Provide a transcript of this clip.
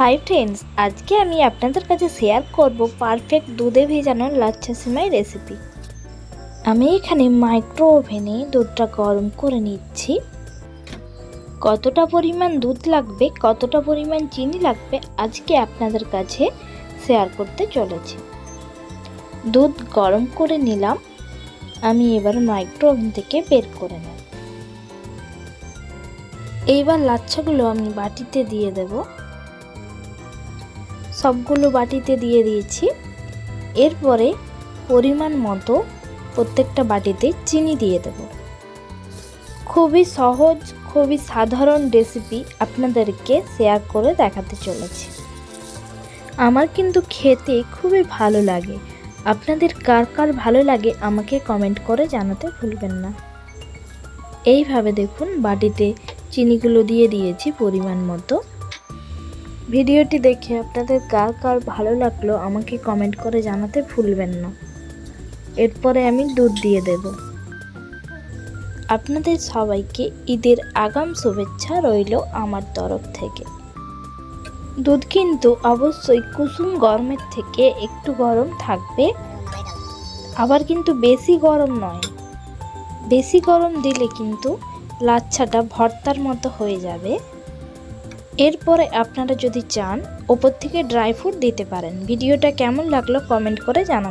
Hi friends আজকে আমি আপনাদের কাছে শেয়ার করব পারফেক্ট দুধে ভেজানো লাচ্ছা সিমাই রেসিপি আমি এখানে মাইক্রো ওভেনে দুধটা গরম করে নিচ্ছি। কতটা পরিমাণ দুধ লাগবে, কতটা পরিমাণ চিনি লাগবে, আজকে আপনাদের কাছে শেয়ার করতে চলেছি। দুধ গরম করে নিলাম। আমি এবার মাইক্রো ওভেন থেকে বের করে নেব। এইবার লাচ্ছাগুলো আমি বাটিতে দিয়ে দেবো। সবগুলো বাটিতে দিয়ে দিয়েছি। এরপরে পরিমাণ মতো প্রত্যেকটা বাটিতে চিনি দিয়ে দেব। খুবই সহজ, খুবই সাধারণ রেসিপি আপনাদেরকে শেয়ার করে দেখাতে চলেছি। আমার কিন্তু খেতে খুবই ভালো লাগে। আপনাদের কার কার ভালো লাগে আমাকে কমেন্ট করে জানাতে ভুলবেন না। এইভাবে দেখুন, বাটিতে চিনিগুলো দিয়ে দিয়েছি পরিমাণ মতো। ভিডিওটি দেখে আপনাদের কার কার ভালো লাগল আমাকে কমেন্ট করে জানাতে ভুলবেন না। এরপরে আমি দুধ দিয়ে দেব। আপনাদের সবাইকে ঈদের আগাম শুভেচ্ছা রইল আমার তরফ থেকে। দুধ কিন্তু অবশ্যই কুসুম গরমের থেকে একটু গরম থাকবে। আবার কিন্তু বেশি গরম নয়। বেশি গরম দিলে কিন্তু লাচ্ছাটা ভর্তার মতো হয়ে যাবে। এরপরে আপনারা যদি চান, ওপর থেকে ড্রাই ফ্রুট দিতে পারেন। ভিডিওটা কেমন লাগল কমেন্ট করে জানান